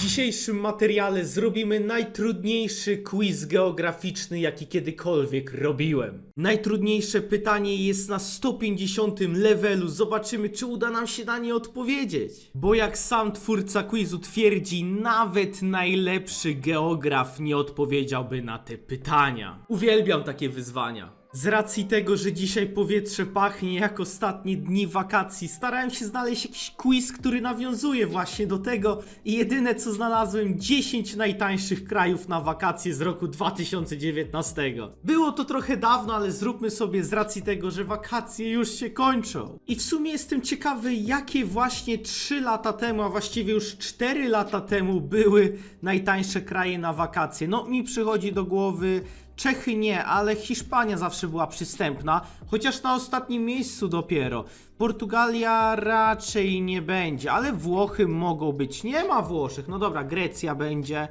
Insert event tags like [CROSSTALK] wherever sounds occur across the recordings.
W dzisiejszym materiale zrobimy najtrudniejszy quiz geograficzny, jaki kiedykolwiek robiłem. Najtrudniejsze pytanie jest na 150 levelu. Zobaczymy, czy uda nam się na nie odpowiedzieć. Bo jak sam twórca quizu twierdzi, nawet najlepszy geograf nie odpowiedziałby na te pytania. Uwielbiam takie wyzwania. Z racji tego, że dzisiaj powietrze pachnie jak ostatnie dni wakacji, starałem się znaleźć jakiś quiz, który nawiązuje właśnie do tego i jedyne co znalazłem 10 najtańszych krajów na wakacje z roku 2019. Było to trochę dawno, ale zróbmy sobie z racji tego, że wakacje już się kończą. I w sumie jestem ciekawy, jakie właśnie 3 lata temu, a właściwie już 4 lata temu były najtańsze kraje na wakacje. No mi przychodzi do głowy Czechy nie, ale Hiszpania zawsze była przystępna, chociaż na ostatnim miejscu dopiero. Portugalia raczej nie będzie, ale Włochy mogą być. Nie ma Włoszech, no dobra, Grecja będzie.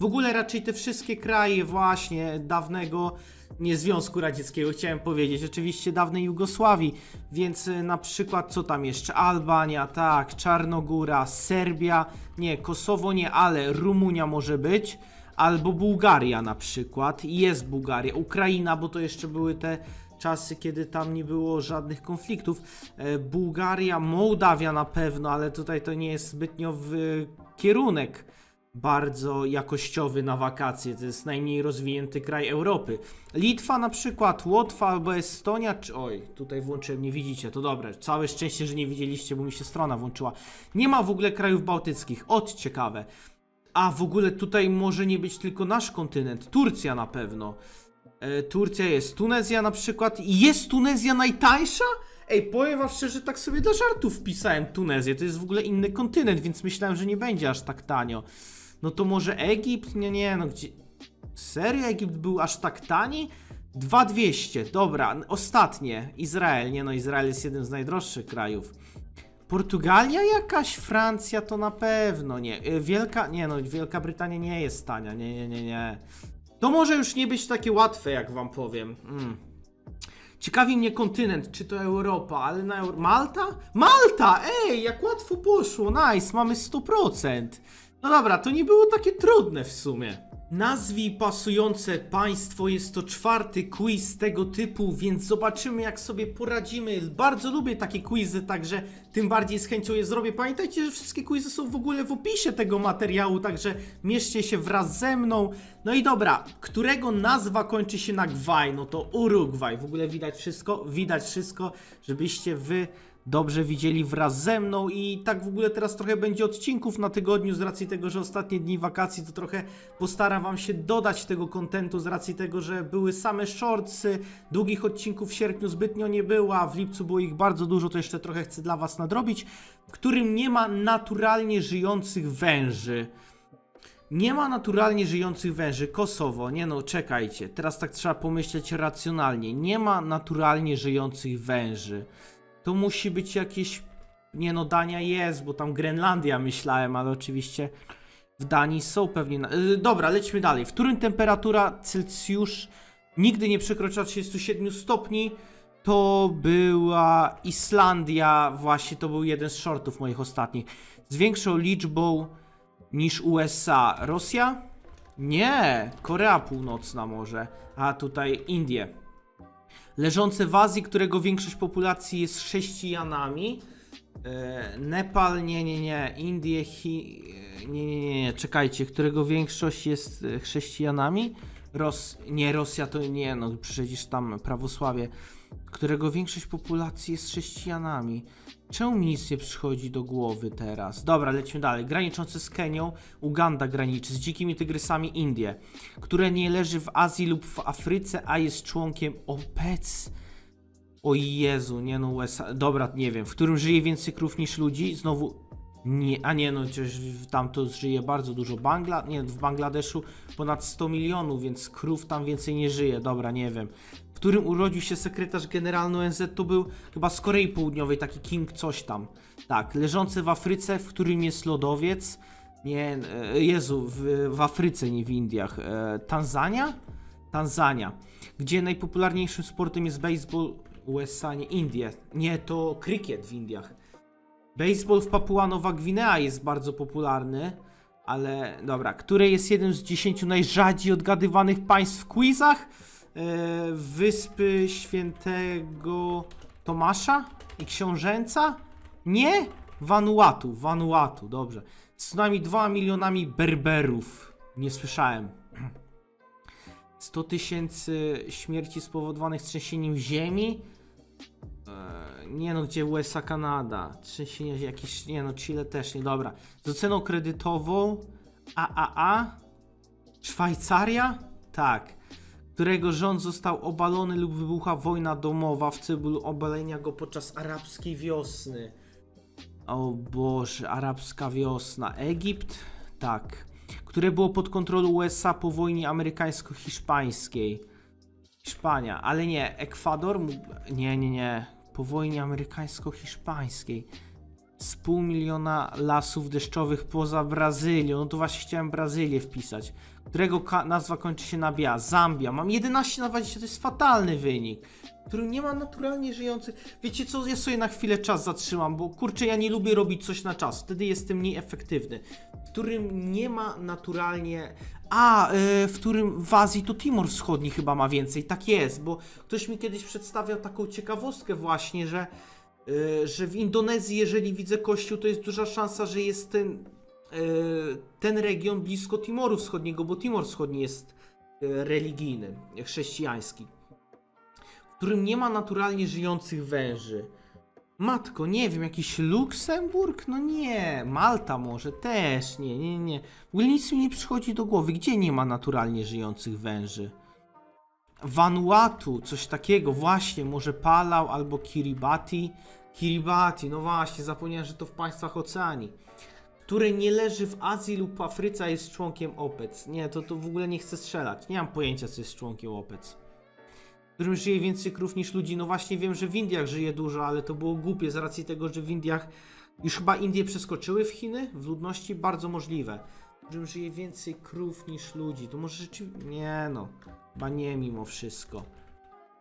W ogóle raczej te wszystkie kraje właśnie dawnego nie Związku Radzieckiego chciałem powiedzieć, oczywiście dawnej Jugosławii, więc y, na przykład co tam jeszcze? Albania, tak, Czarnogóra, Serbia, nie, Kosowo nie, ale Rumunia może być albo Bułgaria na przykład. Jest Bułgaria, Ukraina, bo to jeszcze były te czasy, kiedy tam nie było żadnych konfliktów. E, Bułgaria, Mołdawia na pewno, ale tutaj to nie jest zbytnio w kierunek bardzo jakościowy na wakacje. To jest najmniej rozwinięty kraj Europy. Litwa na przykład, Łotwa albo Estonia, czy... Oj, tutaj włączyłem, nie widzicie, to dobre. Całe szczęście, że nie widzieliście, bo mi się strona włączyła. Nie ma w ogóle krajów bałtyckich. Od ciekawe. A w ogóle tutaj może nie być tylko nasz kontynent. Turcja na pewno. E, Turcja jest. Tunezja na przykład. Jest Tunezja najtańsza? Ej, powiem wam szczerze, tak sobie dla żartów wpisałem Tunezję. To jest w ogóle inny kontynent, więc myślałem, że nie będzie aż tak tanio. No to może Egipt? Nie, nie, no gdzie... Serio? Egipt był aż tak tani? 2200, dobra, ostatnie. Izrael, nie no, Izrael jest jednym z najdroższych krajów. Portugalia jakaś, Francja to na pewno nie. Y, Wielka, nie no, Wielka Brytania nie jest tania, nie, nie, nie, nie. To może już nie być takie łatwe, jak wam powiem. Mm. Ciekawi mnie kontynent, czy to Europa, ale na Euro... Malta? Malta! Ej, jak łatwo poszło, nice, mamy 100%. No dobra, to nie było takie trudne w sumie. Nazwij pasujące państwo, jest to czwarty quiz tego typu, więc zobaczymy jak sobie poradzimy. Bardzo lubię takie quizy, także tym bardziej z chęcią je zrobię. Pamiętajcie, że wszystkie quizy są w ogóle w opisie tego materiału, także mieszcie się wraz ze mną. No i dobra, którego nazwa kończy się na gwaj? No to Urugwaj. W ogóle widać wszystko? Widać wszystko, żebyście wy dobrze widzieli wraz ze mną i tak w ogóle teraz trochę będzie odcinków na tygodniu z racji tego, że ostatnie dni wakacji to trochę postaram wam się dodać tego kontentu z racji tego, że były same shortsy, długich odcinków w sierpniu zbytnio nie było, a w lipcu było ich bardzo dużo, to jeszcze trochę chcę dla was nadrobić, w którym nie ma naturalnie żyjących węży. Nie ma naturalnie żyjących węży. Kosowo, nie no, czekajcie. Teraz tak trzeba pomyśleć racjonalnie. Nie ma naturalnie żyjących węży. To musi być jakieś. Nie no, Dania jest, bo tam Grenlandia myślałem, ale oczywiście w Danii są pewnie. Na... Yy, dobra, lećmy dalej. W którym temperatura Celsjusz nigdy nie przekroczyła 37 stopni? To była Islandia, właśnie to był jeden z shortów moich ostatnich. Z większą liczbą niż USA. Rosja? Nie, Korea Północna może. A tutaj Indie. Leżące w Azji, którego większość populacji jest chrześcijanami. E, Nepal, nie, nie, nie. Indie, Chi... e, Nie, nie, nie, nie, czekajcie, którego większość jest e, chrześcijanami? Ros... Nie, Rosja to nie, no przecież tam prawosławie. Którego większość populacji jest chrześcijanami. Czemu mi nic nie przychodzi do głowy teraz? Dobra, lecimy dalej. Graniczące z Kenią, Uganda graniczy, z dzikimi tygrysami Indie, które nie leży w Azji lub w Afryce, a jest członkiem OPEC. O Jezu, nie no USA. Dobra, nie wiem. W którym żyje więcej krów niż ludzi? Znowu. Nie, a nie, no przecież tam to żyje bardzo dużo. Bangla, nie, w Bangladeszu ponad 100 milionów, więc krów tam więcej nie żyje. Dobra, nie wiem. W którym urodził się sekretarz generalny ONZ, to był chyba z Korei Południowej, taki King coś tam. Tak, leżący w Afryce, w którym jest lodowiec. Nie, e, Jezu, w, w Afryce, nie w Indiach. E, Tanzania? Tanzania. Gdzie najpopularniejszym sportem jest baseball, USA, nie Indie. Nie, to krykiet w Indiach. Baseball w Papua Nowa Gwinea jest bardzo popularny. Ale dobra, które jest jednym z 10 najrzadziej odgadywanych państw w quizach? E, Wyspy Świętego Tomasza i Książęca? Nie? Vanuatu, Vanuatu, dobrze. Z co najmniej 2 milionami Berberów. Nie słyszałem. 100 tysięcy śmierci spowodowanych trzęsieniem ziemi. Eee, nie no, gdzie USA, Kanada. Trzęsienie jakieś, nie no, Chile też nie, dobra. Z oceną kredytową AAA. Szwajcaria? Tak. Którego rząd został obalony lub wybuchła wojna domowa w celu obalenia go podczas arabskiej wiosny. O Boże, arabska wiosna. Egipt? Tak. Które było pod kontrolą USA po wojnie amerykańsko-hiszpańskiej. Hiszpania, ale nie, Ekwador? Nie, nie, nie. Po wojnie amerykańsko-hiszpańskiej. Z pół miliona lasów deszczowych poza Brazylią. No to właśnie chciałem Brazylię wpisać. Którego nazwa kończy się na bia? Zambia. Mam 11 na 20, to jest fatalny wynik. W którym nie ma naturalnie żyjących. Wiecie co, ja sobie na chwilę czas zatrzymam, bo kurczę, ja nie lubię robić coś na czas. Wtedy jestem mniej efektywny. W którym nie ma naturalnie. A, y, w którym w Azji to Timor Wschodni chyba ma więcej. Tak jest, bo ktoś mi kiedyś przedstawiał taką ciekawostkę właśnie, że, y, że w Indonezji, jeżeli widzę kościół, to jest duża szansa, że jest ten, ten region blisko Timoru Wschodniego, bo Timor Wschodni jest y, religijny, chrześcijański, w którym nie ma naturalnie żyjących węży. Matko, nie wiem, jakiś Luksemburg? No nie, Malta może też, nie, nie, nie. W ogóle nic mi nie przychodzi do głowy, gdzie nie ma naturalnie żyjących węży? Vanuatu, coś takiego, właśnie, może Palau albo Kiribati. Kiribati, no właśnie, zapomniałem, że to w państwach oceanii. Które nie leży w Azji lub Afryce, a jest członkiem OPEC. Nie, to, to w ogóle nie chcę strzelać. Nie mam pojęcia, co jest członkiem OPEC w którym żyje więcej krów niż ludzi. No właśnie wiem, że w Indiach żyje dużo, ale to było głupie z racji tego, że w Indiach już chyba Indie przeskoczyły w Chiny w ludności, bardzo możliwe. W którym żyje więcej krów niż ludzi. To może rzeczywiście... Nie no, chyba nie mimo wszystko.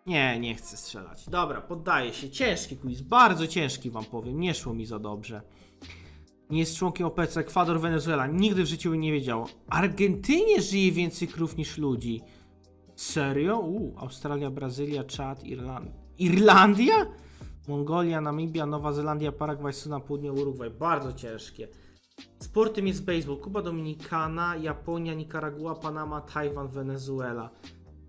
Nie, nie chcę strzelać. Dobra, poddaję się. Ciężki quiz, bardzo ciężki wam powiem. Nie szło mi za dobrze. Nie jest członkiem OPEC, Ekwador, Wenezuela. Nigdy w życiu bym nie wiedział. Argentynie żyje więcej krów niż ludzi. Serio? U, Australia, Brazylia, Czad, Irland... Irlandia? Mongolia, Namibia, Nowa Zelandia, Paragwaj, Sudan, Południe, Urugwaj. Bardzo ciężkie. Sportem jest baseball. Kuba Dominikana, Japonia, Nikaragua, Panama, Tajwan, Wenezuela.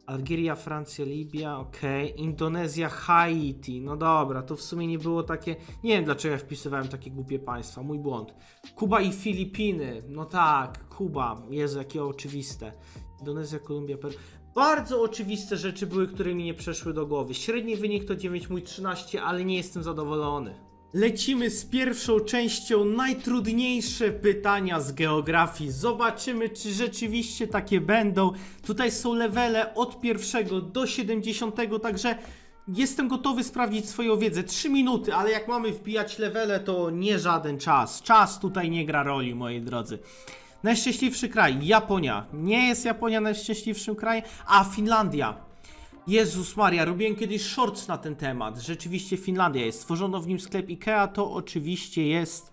Algieria, Francja, Libia, okej. Indonezja, Haiti. No dobra, to w sumie nie było takie. Nie wiem dlaczego ja wpisywałem takie głupie państwa. Mój błąd. Kuba i Filipiny. No tak, Kuba. Jezu, jakie oczywiste. Indonezja, Kolumbia, Peru. Bardzo oczywiste rzeczy były, które mi nie przeszły do głowy. Średni wynik to 9 mój 13, ale nie jestem zadowolony. Lecimy z pierwszą częścią. Najtrudniejsze pytania z geografii. Zobaczymy, czy rzeczywiście takie będą. Tutaj są levele od pierwszego do 70, także jestem gotowy sprawdzić swoją wiedzę. 3 minuty, ale jak mamy wbijać levele, to nie żaden czas. Czas tutaj nie gra roli, moi drodzy. Najszczęśliwszy kraj Japonia. Nie jest Japonia najszczęśliwszym krajem, a Finlandia. Jezus Maria, robiłem kiedyś shorts na ten temat. Rzeczywiście Finlandia jest. Stworzono w nim sklep IKEA, to oczywiście jest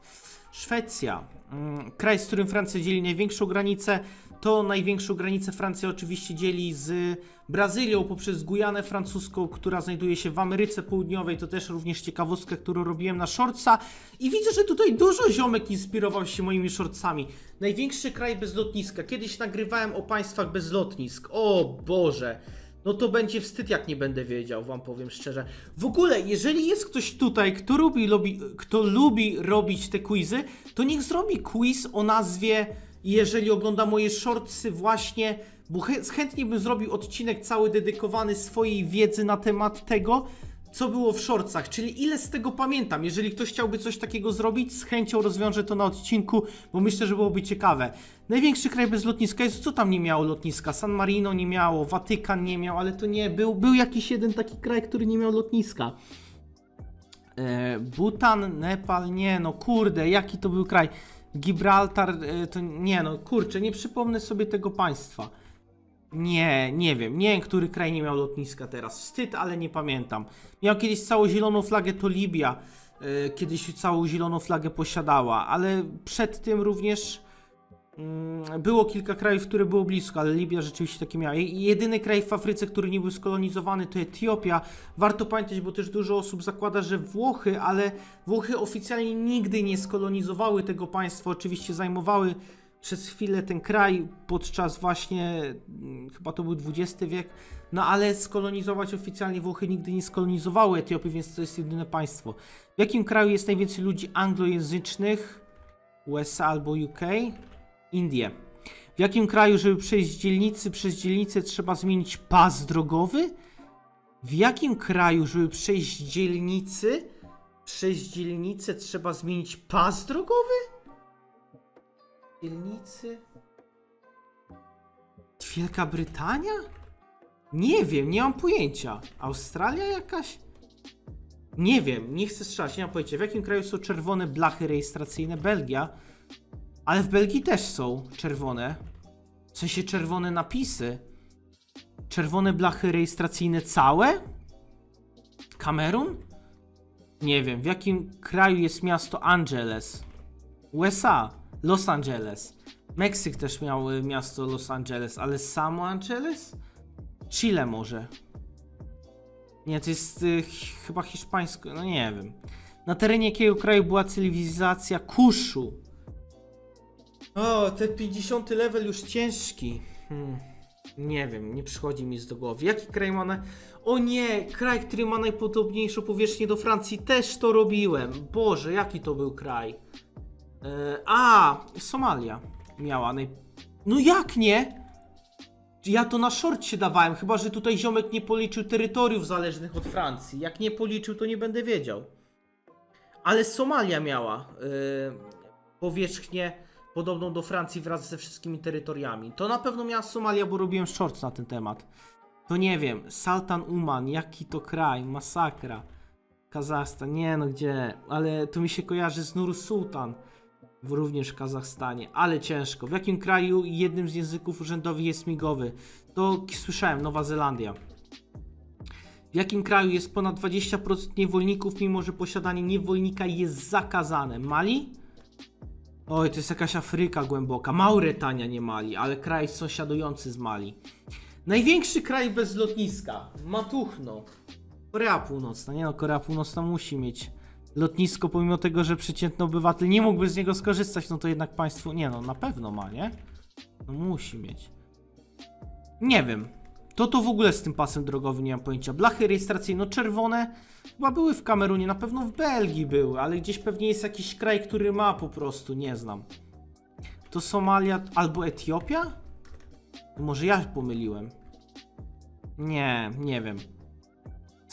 Szwecja. Mm, Kraj, z którym Francja dzieli największą granicę. To największą granicę Francja oczywiście dzieli z Brazylią poprzez Gujanę francuską, która znajduje się w Ameryce Południowej. To też również ciekawostka, którą robiłem na shortsa. I widzę, że tutaj dużo ziomek inspirował się moimi shortsami. Największy kraj bez lotniska. Kiedyś nagrywałem o państwach bez lotnisk. O Boże. No to będzie wstyd, jak nie będę wiedział, wam powiem szczerze. W ogóle, jeżeli jest ktoś tutaj, kto lubi, lubi, kto lubi robić te quizy, to niech zrobi quiz o nazwie, jeżeli ogląda moje shortsy właśnie, bo chę- chętnie bym zrobił odcinek cały dedykowany swojej wiedzy na temat tego, co było w shortsach, czyli ile z tego pamiętam. Jeżeli ktoś chciałby coś takiego zrobić, z chęcią rozwiążę to na odcinku, bo myślę, że byłoby ciekawe. Największy kraj bez lotniska jest, co tam nie miało lotniska? San Marino nie miało, Watykan nie miał, ale to nie, był, był jakiś jeden taki kraj, który nie miał lotniska. E, Bhutan, Nepal, nie no kurde, jaki to był kraj? Gibraltar, e, to nie no kurczę, nie przypomnę sobie tego państwa. Nie, nie wiem, nie wiem, który kraj nie miał lotniska teraz. Wstyd, ale nie pamiętam. Miał kiedyś całą zieloną flagę, to Libia. e, kiedyś całą zieloną flagę posiadała, ale przed tym również Mm, Było kilka krajów, które było blisko, ale Libia rzeczywiście takie miała. Jedyny kraj w Afryce, który nie był skolonizowany, to Etiopia. Warto pamiętać, bo też dużo osób zakłada, że Włochy, ale Włochy oficjalnie nigdy nie skolonizowały tego państwa. Oczywiście zajmowały przez chwilę ten kraj podczas właśnie, mm, chyba to był XX wiek, no ale skolonizować oficjalnie Włochy nigdy nie skolonizowały Etiopii, więc to jest jedyne państwo. W jakim kraju jest najwięcej ludzi anglojęzycznych? USA albo UK? Indie. W jakim kraju, żeby przejść z dzielnicy przez dzielnicę, trzeba zmienić pas drogowy? W jakim kraju, żeby przejść z dzielnicy przez dzielnicę, trzeba zmienić pas drogowy? Dzielnicy? Wielka Brytania? Nie wiem, nie mam pojęcia. Australia jakaś? Nie wiem, nie chcę strzelać, nie mam pojęcia. W jakim kraju są czerwone blachy rejestracyjne? Belgia. Ale w Belgii też są czerwone. W sensie czerwone napisy. Czerwone blachy rejestracyjne całe? Kamerun? Nie wiem. W jakim kraju jest miasto Angeles? USA. Los Angeles. Meksyk też miał y, miasto Los Angeles, ale samo Angeles? Chile może. Nie, to jest y, ch- chyba hiszpańsko, no nie wiem. Na terenie jakiego kraju była cywilizacja Kuszu? O, ten 50 level już ciężki. Hmm. Nie wiem, nie przychodzi mi z do głowy. Jaki kraj ma na... O nie, kraj, który ma najpodobniejszą powierzchnię do Francji, też to robiłem. Boże, jaki to był kraj? E, a, Somalia miała naj... No jak nie? Ja to na shortcie dawałem, chyba że tutaj ziomek nie policzył terytoriów zależnych od Francji. Jak nie policzył, to nie będę wiedział. Ale Somalia miała e, powierzchnię podobną do Francji wraz ze wszystkimi terytoriami. To na pewno miała Somalia, bo robiłem shorts na ten temat. To nie wiem, Saltan Uman, jaki to kraj, masakra. Kazachstan, nie no gdzie, ale to mi się kojarzy z Nur Sultan, w również w Kazachstanie, ale ciężko. W jakim kraju jednym z języków urzędowych jest migowy? To słyszałem, Nowa Zelandia. W jakim kraju jest ponad 20% niewolników, mimo że posiadanie niewolnika jest zakazane? Mali? Oj, to jest jakaś Afryka głęboka. Mauretania nie Mali, ale kraj sąsiadujący z Mali. Największy kraj bez lotniska. Matuchno. Korea Północna. Nie no, Korea Północna musi mieć lotnisko, pomimo tego, że przeciętny obywatel nie mógłby z niego skorzystać, no to jednak państwo, nie no, na pewno ma, nie? No musi mieć. Nie wiem. To to w ogóle z tym pasem drogowym nie mam pojęcia. Blachy rejestracyjne, no czerwone chyba były w Kamerunie, na pewno w Belgii były, ale gdzieś pewnie jest jakiś kraj, który ma po prostu, nie znam. To Somalia albo Etiopia? Może ja pomyliłem. Nie, nie wiem.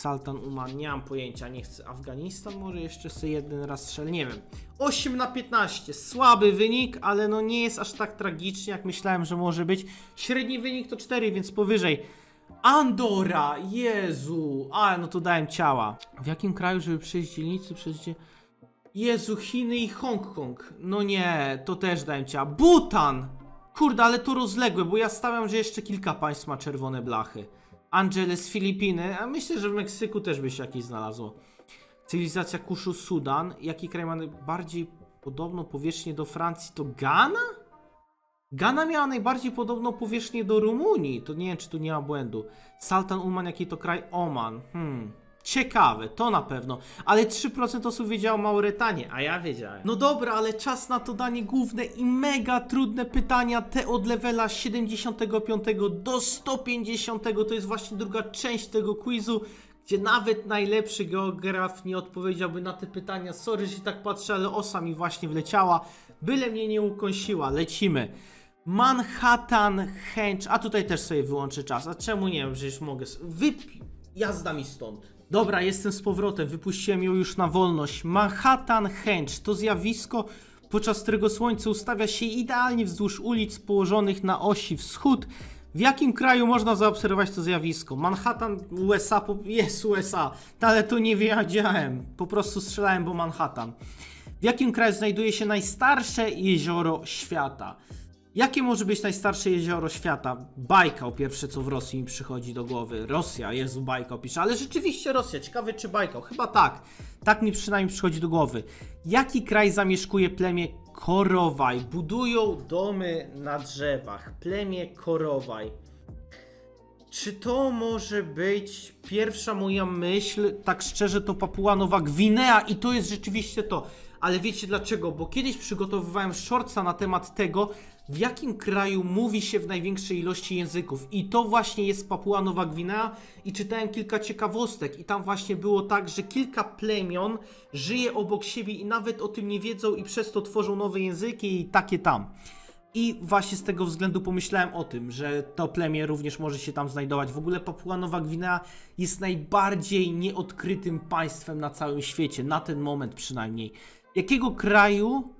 Saltan Uman, nie mam pojęcia, nie chcę. Afganistan może jeszcze sobie jeden raz strzel, nie wiem. 8 na 15, słaby wynik, ale no nie jest aż tak tragicznie, jak myślałem, że może być. Średni wynik to 4, więc powyżej. Andora, Jezu, a no to dałem ciała. W jakim kraju, żeby przejść dzielnicy dzie... Jezu, Chiny i Hongkong. No nie, to też dałem ciała. Butan! Kurde, ale to rozległe, bo ja stawiam, że jeszcze kilka państw ma czerwone blachy. Angeles, Filipiny, a myślę, że w Meksyku też by się jakieś znalazło. Cywilizacja Kuszu, Sudan. Jaki kraj ma najbardziej podobną powierzchnię do Francji? To Ghana? Ghana miała najbardziej podobną powierzchnię do Rumunii. To nie wiem, czy tu nie ma błędu. Saltan Uman, jaki to kraj? Oman. Hmm. Ciekawe, to na pewno. Ale 3% osób wiedziało Mauretanię, a ja wiedziałem. No dobra, ale czas na to danie główne i mega trudne pytania. Te od levela 75 do 150 to jest właśnie druga część tego quizu, gdzie nawet najlepszy geograf nie odpowiedziałby na te pytania. Sorry, że tak patrzę, ale osa mi właśnie wleciała. Byle mnie nie ukąsiła. Lecimy. Manhattan Henge. A tutaj też sobie wyłączę czas. A czemu nie? Przecież mogę. Wypi... Jazda mi stąd. Dobra, jestem z powrotem. Wypuściłem ją już na wolność. Manhattan Henge to zjawisko, podczas którego słońce ustawia się idealnie wzdłuż ulic położonych na osi wschód. W jakim kraju można zaobserwować to zjawisko? Manhattan, USA, jest USA, ale to nie wiedziałem. Po prostu strzelałem, bo Manhattan. W jakim kraju znajduje się najstarsze jezioro świata? Jakie może być najstarsze jezioro świata? Bajkał, pierwsze co w Rosji mi przychodzi do głowy. Rosja, Jezu, Bajkał pisze, ale rzeczywiście Rosja, ciekawe czy Bajkał, chyba tak. Tak mi przynajmniej przychodzi do głowy. Jaki kraj zamieszkuje plemię Korowaj? Budują domy na drzewach. Plemię Korowaj. Czy to może być pierwsza moja myśl? Tak szczerze, to Papua Nowa Gwinea i to jest rzeczywiście to. Ale wiecie dlaczego? Bo kiedyś przygotowywałem shortsa na temat tego, w jakim kraju mówi się w największej ilości języków. I to właśnie jest Papua Nowa Gwinea. I czytałem kilka ciekawostek. I tam właśnie było tak, że kilka plemion żyje obok siebie i nawet o tym nie wiedzą, i przez to tworzą nowe języki i takie tam. I właśnie z tego względu pomyślałem o tym, że to plemię również może się tam znajdować. W ogóle Papua Nowa Gwinea jest najbardziej nieodkrytym państwem na całym świecie, na ten moment przynajmniej. Jakiego kraju,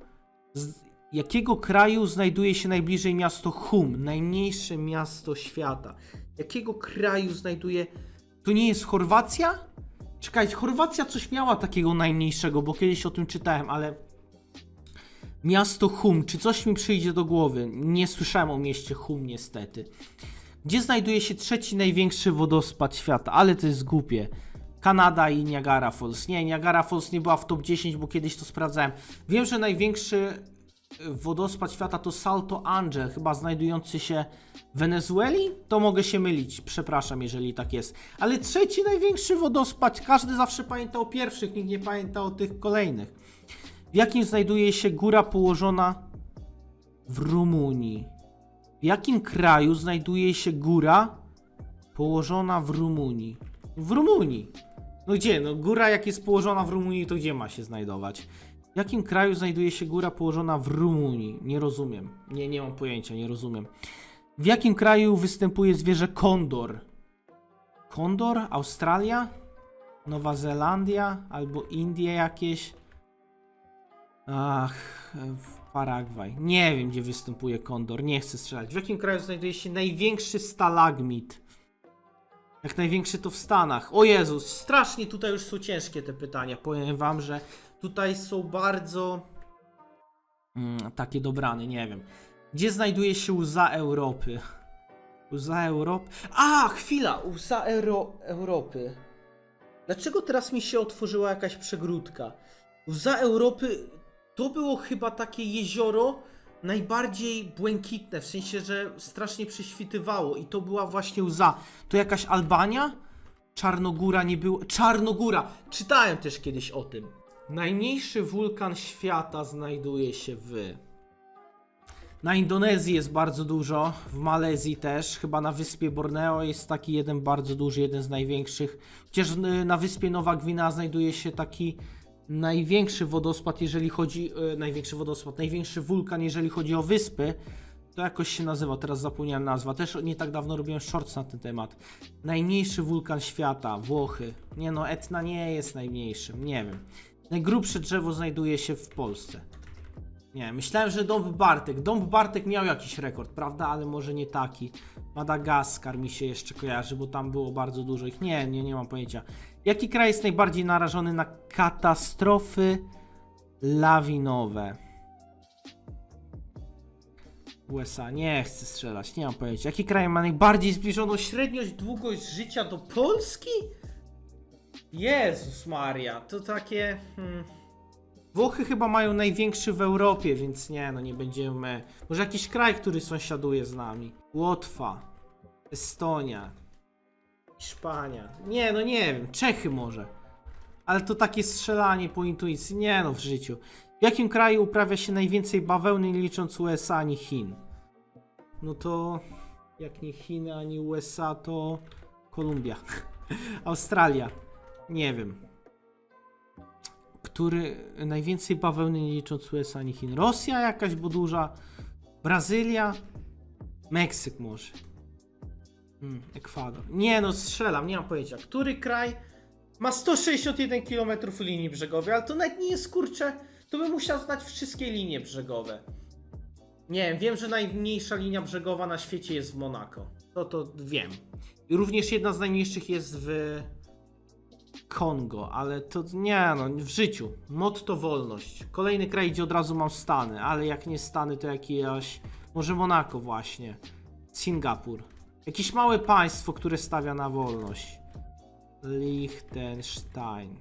jakiego kraju znajduje się najbliżej miasto Hum, najmniejsze miasto świata? Jakiego kraju znajduje... To nie jest Chorwacja? Czekajcie, Chorwacja coś miała takiego najmniejszego, bo kiedyś o tym czytałem, ale... Miasto Hum, czy coś mi przyjdzie do głowy? Nie słyszałem o mieście Hum niestety. Gdzie znajduje się trzeci największy wodospad świata? Ale to jest głupie. Kanada i Niagara Falls. Nie, Niagara Falls nie była w top 10, bo kiedyś to sprawdzałem. Wiem, że największy wodospad świata to Salto Angel, chyba znajdujący się w Wenezueli? To mogę się mylić, przepraszam, jeżeli tak jest. Ale trzeci największy wodospad, każdy zawsze pamięta o pierwszych, nikt nie pamięta o tych kolejnych. W jakim znajduje się góra położona w Rumunii? W jakim kraju znajduje się góra położona w Rumunii? W Rumunii. No gdzie? No góra jak jest położona w Rumunii, to gdzie ma się znajdować? W jakim kraju znajduje się góra położona w Rumunii? Nie rozumiem. Nie, nie mam pojęcia, nie rozumiem. W jakim kraju występuje zwierzę kondor? Kondor? Australia? Nowa Zelandia? Albo Indie jakieś? Ach, Paragwaj. Nie wiem, gdzie występuje kondor. Nie chcę strzelać. W jakim kraju znajduje się największy stalagmit? Jak największy to w Stanach. O Jezus, strasznie tutaj już są ciężkie te pytania. Powiem wam, że tutaj są bardzo mm, takie dobrane, nie wiem. Gdzie znajduje się łza Europy? Łza Europy? A, chwila! Łza Euro Europy. Dlaczego teraz mi się otworzyła jakaś przegródka? Łza Europy to było chyba takie jezioro najbardziej błękitne, w sensie, że strasznie prześwitywało i to była właśnie łza. To jakaś Albania? Czarnogóra nie było. Czarnogóra! Czytałem też kiedyś o tym. Najmniejszy wulkan świata znajduje się w. Na Indonezji jest bardzo dużo, w Malezji też, chyba na wyspie Borneo jest taki jeden bardzo duży, jeden z największych. Chociaż y, na wyspie Nowa Gwinea znajduje się taki największy wodospad, jeżeli chodzi. E, największy wodospad, największy wulkan, jeżeli chodzi o wyspy. To jakoś się nazywa, teraz zapomniałem nazwa. Też nie tak dawno robiłem shorts na ten temat. Najmniejszy wulkan świata, Włochy. Nie no, Etna nie jest najmniejszym, nie wiem. Najgrubsze drzewo znajduje się w Polsce. Nie, myślałem, że Dąb Bartek. Dąb Bartek miał jakiś rekord, prawda? Ale może nie taki. Madagaskar mi się jeszcze kojarzy, bo tam było bardzo dużo ich. Nie, nie, nie mam pojęcia. Jaki kraj jest najbardziej narażony na katastrofy lawinowe? USA. Nie chcę strzelać, nie mam pojęcia. Jaki kraj ma najbardziej zbliżoną średniość, długość życia do Polski? Jezus Maria, to takie... Hmm. Włochy chyba mają największy w Europie, więc nie, no nie będziemy... Może jakiś kraj, który sąsiaduje z nami. Łotwa, Estonia, Hiszpania. Nie, no nie wiem, Czechy może. Ale to takie strzelanie po intuicji. Nie no, w życiu. W jakim kraju uprawia się najwięcej bawełny licząc USA ani Chin? No to jak nie Chiny ani USA, to Kolumbia. [LAUGHS] Australia. Nie wiem. Który najwięcej bawełny nie licząc USA ani Chin? Rosja jakaś, bo duża. Brazylia. Meksyk może. Hmm, Ekwador. Nie no, strzelam, nie mam pojęcia. Który kraj ma 161 km linii brzegowej, ale to nawet nie jest kurcze. To bym musiał znać wszystkie linie brzegowe. Nie wiem, wiem, że najmniejsza linia brzegowa na świecie jest w Monako. To to wiem. I również jedna z najmniejszych jest w Kongo, ale to nie no, w życiu. Mod to wolność. Kolejny kraj, gdzie od razu mam Stany, ale jak nie Stany, to jakieś Może Monako właśnie. Singapur. Jakieś małe państwo, które stawia na wolność. Liechtenstein.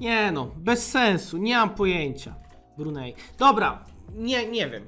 Nie no, bez sensu, nie mam pojęcia. Brunei. Dobra, nie, nie wiem.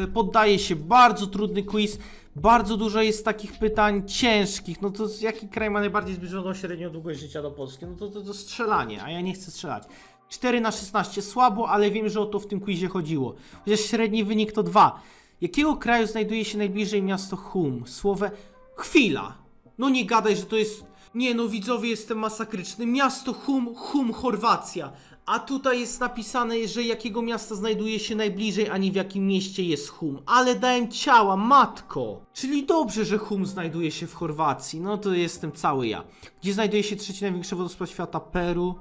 Yy, poddaję się, bardzo trudny quiz. Bardzo dużo jest takich pytań ciężkich. No to jaki kraj ma najbardziej zbliżoną średnią długość życia do Polski? No to, to, to strzelanie, a ja nie chcę strzelać. 4 na 16 słabo, ale wiem, że o to w tym quizie chodziło. Chociaż średni wynik to 2. Jakiego kraju znajduje się najbliżej miasto Hum? Słowe chwila. No nie gadaj, że to jest. Nie no, widzowie, jestem masakryczny. Miasto Hum, Hum, Chorwacja. A tutaj jest napisane, że jakiego miasta znajduje się najbliżej, a nie w jakim mieście jest Hum. Ale dałem ciała, matko! Czyli dobrze, że Hum znajduje się w Chorwacji. No to jestem cały ja. Gdzie znajduje się trzeci największy wodospad świata? Peru.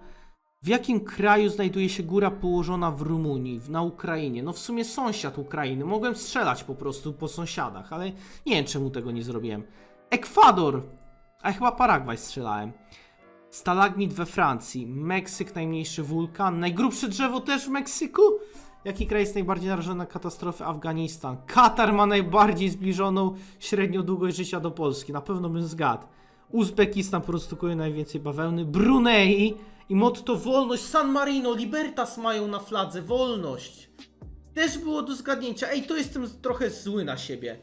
W jakim kraju znajduje się góra położona w Rumunii, na Ukrainie? No w sumie sąsiad Ukrainy. Mogłem strzelać po prostu po sąsiadach, ale nie wiem czemu tego nie zrobiłem. Ekwador! A chyba Paragwaj strzelałem. Stalagmit we Francji. Meksyk, najmniejszy wulkan. Najgrubsze drzewo też w Meksyku? Jaki kraj jest najbardziej narażony na katastrofę? Afganistan. Katar ma najbardziej zbliżoną średnią długość życia do Polski. Na pewno bym zgadł. Uzbekistan produkuje najwięcej bawełny. Brunei i motto wolność. San Marino, Libertas mają na fladze wolność. Też było do zgadnięcia. Ej, to jestem trochę zły na siebie.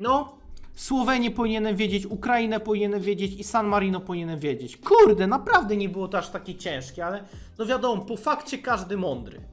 No, Słowenię powinienem wiedzieć, Ukrainę powinienem wiedzieć i San Marino powinienem wiedzieć. Kurde, naprawdę nie było to aż takie ciężkie, ale no wiadomo, po fakcie każdy mądry.